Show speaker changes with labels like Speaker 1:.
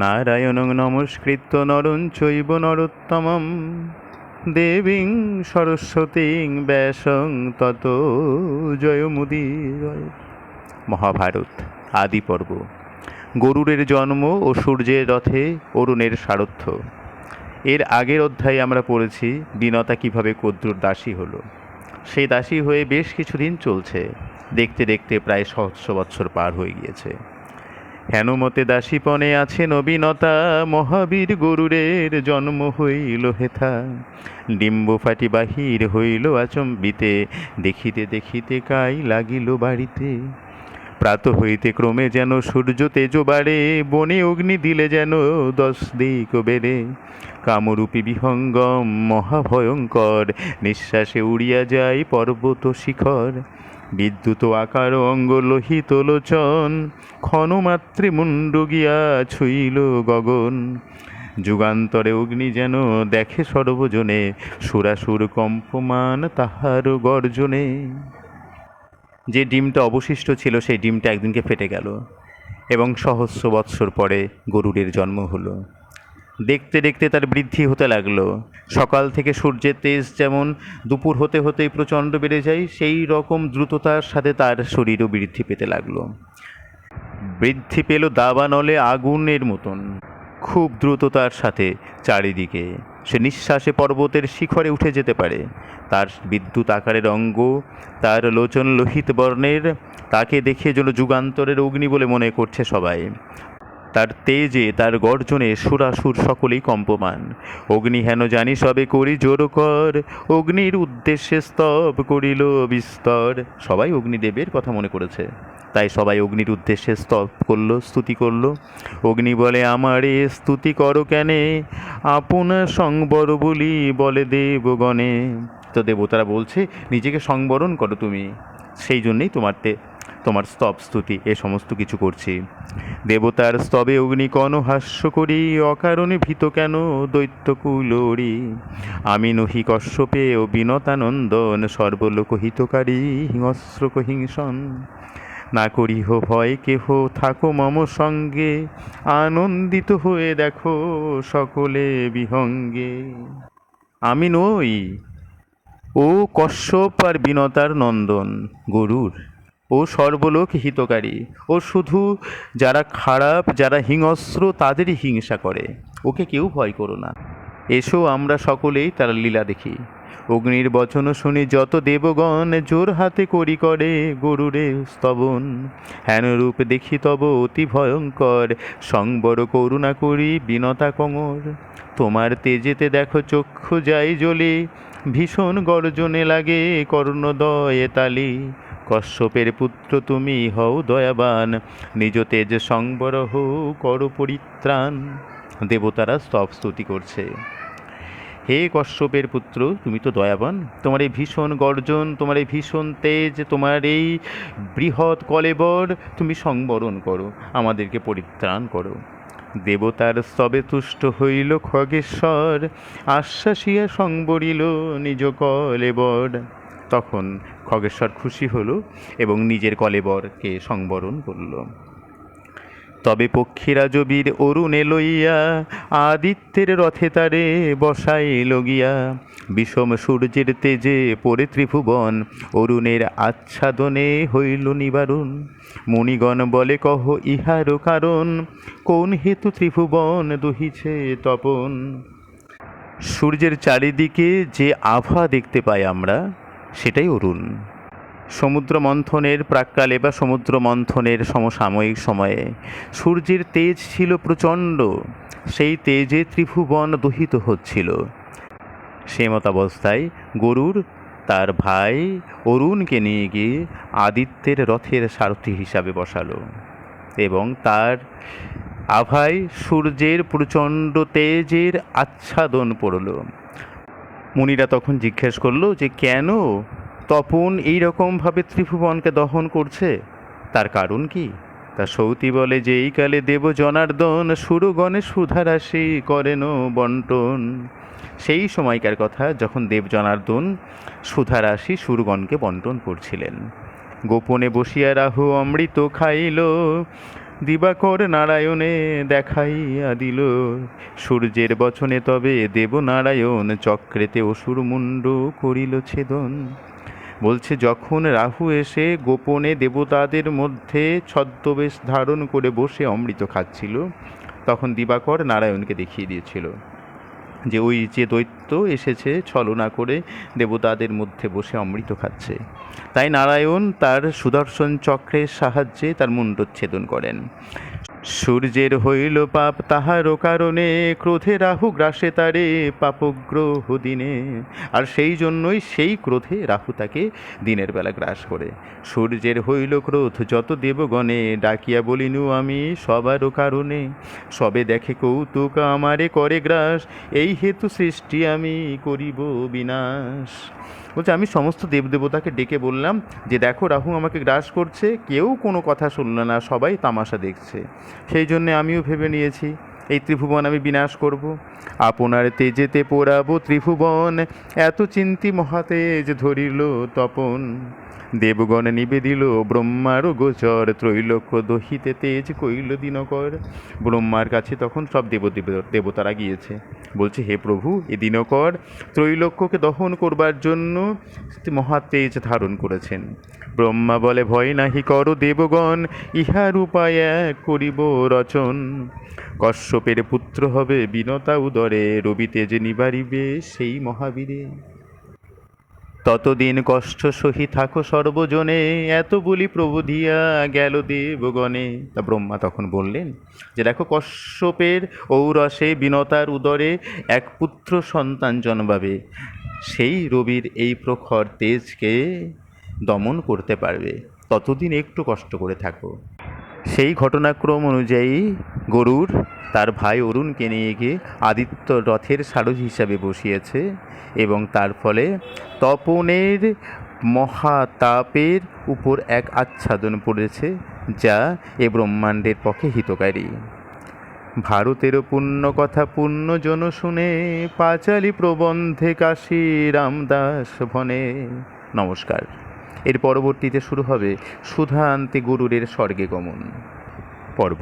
Speaker 1: নারায়ণং নমস্কৃত্য নরং চৈব নরোত্তমম। দেবীং সরস্বতীং ব্যাসং তত জয়মুদীর মহাভারত আদি পর্ব গরুরের জন্ম ও সূর্যের রথে অরুণের সারথ্য। এর আগের অধ্যায়ে আমরা পড়েছি বিনতা কীভাবে কদ্রুর দাসী হলো। সেই দাসী হয়ে বেশ কিছুদিন চলছে। দেখতে দেখতে প্রায় সহস্র বৎসর পার হয়ে গিয়েছে। হেনমতে দাসীপনে আছে নবীনতা, মহাবীর গরুরের জন্ম হইল হেথা। ডিম্ব ফাটি বাহির হইল আচম্বিতে, দেখিতে দেখিতে কাই লাগিল বাড়িতে। প্রাত হইতে ক্রমে যেন সূর্য তেজ বাড়ে, বনে অগ্নি দিলে যেন দশ দিক বেড়ে। কামরূপী বিহঙ্গম মহাভয়ঙ্কর, নিঃশ্বাসে উড়িয়া যায় পর্বত শিখর। বিদ্যুৎ আকার অঙ্গ লোহিত লোচন, ক্ষণমাত্রে মুন্ড গিয়া ছুইল গগন। যুগান্তরে অগ্নি যেন দেখে সর্বজনে, সুরাসুর কম্পমান তাহার গর্জনে। যে ডিমটা অবশিষ্ট ছিল, সেই ডিমটা একদিনকে ফেটে গেল এবং সহস্র বৎসর পরে গরুরের জন্ম হলো। দেখতে দেখতে তার বৃদ্ধি হতে লাগল। সকাল থেকে সূর্যের তেজ যেমন দুপুর হতে হতেই প্রচণ্ড বেড়ে যায়, সেই রকম দ্রুততার সাথে তার শরীরও বৃদ্ধি পেতে লাগল। বৃদ্ধি পেল দাবানলে আগুনের মতন। খুব দ্রুততার সাথে চারিদিকে। সে নিঃশ্বাসে পর্বতের শিখরে উঠে যেতে পারে। তার বিদ্যুৎ আকারের অঙ্গ, তার লোচন লোহিত বর্ণের, তাকে দেখে যেন যুগান্তরের অগ্নি বলে মনে করছে সবাই। তার তেজে, তার গর্জনে সুরাসুর সকলেই কম্পমান। অগ্নি হেন জানি সবে করি জোর কর, অগ্নির উদ্দেশ্যে স্তব করিল বিস্তর। সবাই অগ্নিদেবের কথা মনে করেছে। তাই সবাই অগ্নির উদ্দেশ্যে স্তব করল, স্তুতি করল। অগ্নি বলে, আমারে স্তুতি করো কেনে? আপনা সংবর বলি বলে দেবগণে। তো দেবতারা বলছে, নিজেকে সংবরণ করো তুমি। সেই জন্যেই তোমারতে, তোমার স্তব, স্তুতি, এ সমস্ত কিছু করছি। দেবতার স্তবে অগ্নি কন হাস্য করি, অকারণে ভীত কেন দৈত্য কুলরি আমি নহি কশ্যপে ও বিনতানন্দন সর্বলোক হিতকারী হিংস্র কহিংসন না করিহ ভয়, কেহ থাকো মম সঙ্গে, আনন্দিত হয়ে দেখো সকলে বিহঙ্গে। আমি নই, ও কশ্যপ আর বিনতার নন্দন, গরুর। ও সর্বলোক হিতকারী। ও শুধু যারা খারাপ, যারা হিংস্র, তাদেরই হিংসা করে। ওকে কেউ ভয় করো না। এসো, আমরা সকলেই তার লীলা দেখি। অগ্নির বচন শুনি, যত দেবগণ জোর হাতে করি করে গরুরে স্তবন। হেন রূপ দেখি তব অতি ভয়ঙ্কর, সংবর করুণা করি বিনতা কঙর তোমার তেজেতে দেখো চক্ষু যাই জ্বলে, ভীষণ গর্জনে লাগে কর্ণদয়ে তালি। কশ্যপের পুত্র তুমি হও দয়াবান। নিজ তেজ সংবর হও কর পরিত্রাণ। দেবতারা স্তব স্তুতি করছে। হে কশ্যপের পুত্র, তুমি তো দয়াবান। তোমার এই ভীষণ গর্জন, তোমার এই ভীষণ তেজ, তোমার এই বৃহৎ কলেবর তুমি সংবরণ করো, আমাদেরকে পরিত্রাণ করো। দেবতার স্তবে তুষ্ট হইল খগেশ্বর, আশ্বাসিয়া সংবরিল নিজ কলেবর। তখন খগেশ্বর খুশি হলো এবং নিজের কলেবরকে সংবরণ করল। তবে পক্ষীরাজ বীর অরুণে লইয়া আদিত্যের রথে তারে বসাইল গিয়া বিষম সূর্যের তেজে পড়ে ত্রিভুবন, অরুণের আচ্ছাদনে হইল নিবারণ। মুনিগণ বলে, কহ ইহারও কারণ? কোন হেতু ত্রিভুবন দহিছে তপন? সূর্যের চারিদিকে যে আভা দেখতে পাই আমরা সেটাই অরুণ। সমুদ্র মন্থনের প্রাককালে বা সমুদ্র মন্থনের সমসাময়িক সময়ে সূর্যের তেজ ছিল প্রচণ্ড, সেই তেজে ত্রিভুবন দহিত হচ্ছিল। সে মতাবস্থায় গরুর, তার ভাই অরুণকে নিয়ে গিয়ে আদিত্যের রথের সারথি হিসাবে বসালো এবং তার আভায় সূর্যের প্রচণ্ড তেজের আচ্ছাদন পড়ল। মুনিরা তখন জিজ্ঞেস করল যে কেন তপন এই রকমভাবে ত্রিভুবনকে দহন করছে? তার কারণ কি? তা সৌতি বলে যে এই কালে দেব জনার্দন সুরগণে সুধারাশি করেন বন্টন। সেই সময়কার কথা যখন দেব জনার্দন সুধারাশি সুরগণকে বন্টন করছিলেন। গোপনে বসিয়া রাহু অমৃত খাইল দিবাকর নারায়ণে দেখাইয়া দিল। সূর্যের বচনে তবে দেব নারায়ণ চক্রেতে অসুর মুণ্ড করিল ছেদন। বলছে, যখন রাহু এসে গোপনে দেবতাদের মধ্যে ছদ্মবেশ ধারণ করে বসে অমৃত খাচ্ছিল, তখন দিবাকর নারায়ণকে দেখিয়ে দিয়েছিল। যে ওই যে দৈত্য এসেছে ছলনা করে দেবতাদের মধ্যে বসে অমৃত খাচ্ছে। তাই নারায়ণ তার সুদর্শন চক্রের সাহায্যে তার মুণ্ডচ্ছেদন করেন। সূর্যের হইল পাপ তাহারও কারণে ক্রোধে রাহু গ্রাসে তারে, পাপগ্রহ দিনে। আর সেই জন্যই সেই ক্রোধে রাহু তাকে দিনের বেলা গ্রাস করে। সূর্যের হইল ক্রোধ, যত দেবগণে ডাকিয়া বলিনু আমি সবারও কারণে। সবে দেখে কৌতুক আমারে করে গ্রাস, এই হেতু সৃষ্টি আমি করিব বিনাশ। বলছে, আমি সমস্ত দেবদেবতাকে ডেকে বললাম যে, দেখো রাহু আমাকে গ্রাস করছে, কেউ কোনো কথা শুনল না, সবাই তামাশা দেখছে। সেই জন্যে আমিও ভেবে নিয়েছি, এই ত্রিভুবন আমি বিনাশ করব। আপনার তেজেতে পোড়াবো ত্রিভুবন, এত চিন্তি মহাতেজ ধরিল তপন। দেবগণ নিবেদিল ব্রহ্মার গোচর ত্রৈলোক্য দহিতে তেজ কইল দিনকর। ব্রহ্মার কাছে তখন সব দেব দেব- দেবতারা গিয়েছে। বলছে, হে প্রভু, এ দিনকর ত্রৈলোক্যকে দহন করবার জন্য মহা তেজ ধারণ করেছেন। ব্রহ্মা বলে, ভয় নাহি কর দেবগণ, ইহার উপায় এক করিব রচন। কশ্যপের পুত্র হবে বিনতা উদরে রবি তেজে নিবারিবে সেই মহাবীরে। ততদিন কষ্ট সহি থাকো সর্বজনে। এত বলি প্রবোধিয়া গেল দেবগণে। তা ব্রহ্মা তখন বললেন যে, দেখো কশ্যপের ঔরসে বিনতার উদরে এক পুত্র সন্তান জন্মাবে। সেই রবির এই প্রখর তেজকে দমন করতে পারবে। ততদিন একটু কষ্ট করে থাকো। সেই ঘটনাক্রম অনুযায়ী গরুর তার ভাই অরুণকে নিয়ে গিয়ে আদিত্য রথের সারথি হিসাবে বসিয়েছে এবং তার ফলে তপনের মহাতাপের উপর এক আচ্ছাদন পড়েছে যা এ ব্রহ্মাণ্ডের পক্ষে হিতকারী। ভারতেরও পুণ্য কথা পুণ্য জন শুনে পাঁচালি প্রবন্ধে কাশী রামদাস ভনে নমস্কার। এর পরবর্তীতে শুরু হবে সুধান্তে গুরুরের স্বর্গে গমন। পর্ব।